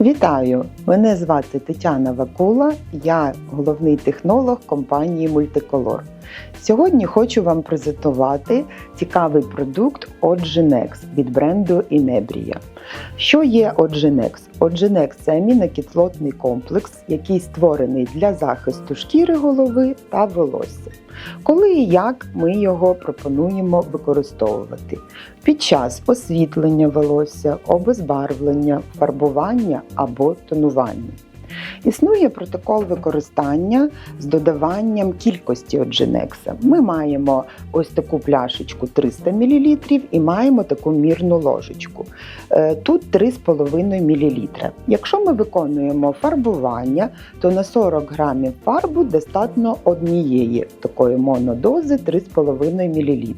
Вітаю! Мене звати Тетяна Вакула, я головний технолог компанії Multicolor. Сьогодні хочу вам презентувати цікавий продукт Ogenex від бренду Inebria. Що є Ogenex? Ogenex – це амінокислотний комплекс, який створений для захисту шкіри голови та волосся. Коли і як ми його пропонуємо використовувати? Під час освітлення волосся, обезбарвлення, фарбування або тонування. Існує протокол використання з додаванням кількості одженекса. Ми маємо ось таку пляшечку 300 мл і маємо таку мірну ложечку. Е, Тут 3,5 мл. Якщо ми виконуємо фарбування, то на 40 грамів фарбу достатньо однієї такої монодози 3,5 мл.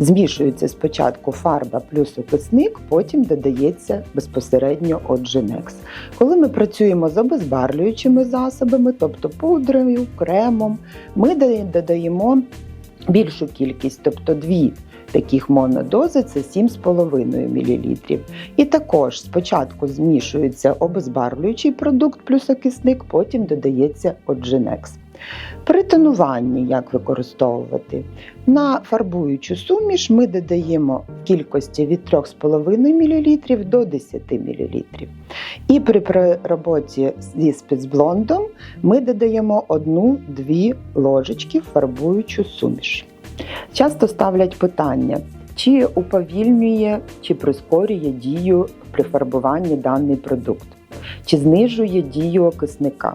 Змішується спочатку фарба плюс окисник, потім додається безпосередньо одженекс. Коли ми працюємо з обезбарлюючими засобами, тобто пудрою, кремом, ми додаємо більшу кількість, тобто дві таких монодози це 7,5 мл. І також спочатку змішується обезбарлюючий продукт плюс окисник, потім додається одженекс. При тонуванні як використовувати? На фарбуючу суміш ми додаємо в кількості від 3,5 мл до 10 мл. І при роботі зі спецблондом ми додаємо 1-2 ложечки фарбуючу суміш. Часто ставлять питання, чи уповільнює чи прискорює дію при фарбуванні даний продукт, чи знижує дію окисника.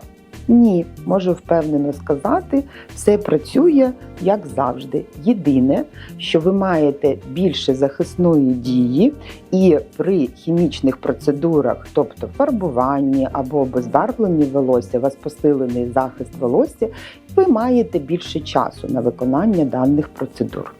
Ні, можу впевнено сказати, все працює як завжди. Єдине, що ви маєте більше захисної дії, і при хімічних процедурах, тобто фарбуванні або безбарвленні волосся, у вас посилений захист волосся, ви маєте більше часу на виконання даних процедур.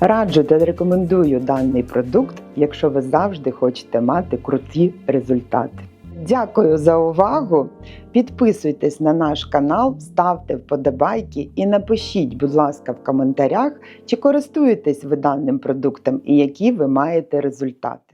Раджу та рекомендую даний продукт, якщо ви завжди хочете мати круті результати. Дякую за увагу! Підписуйтесь на наш канал, ставте вподобайки і напишіть, будь ласка, в коментарях, чи користуєтесь ви даним продуктом і які ви маєте результати.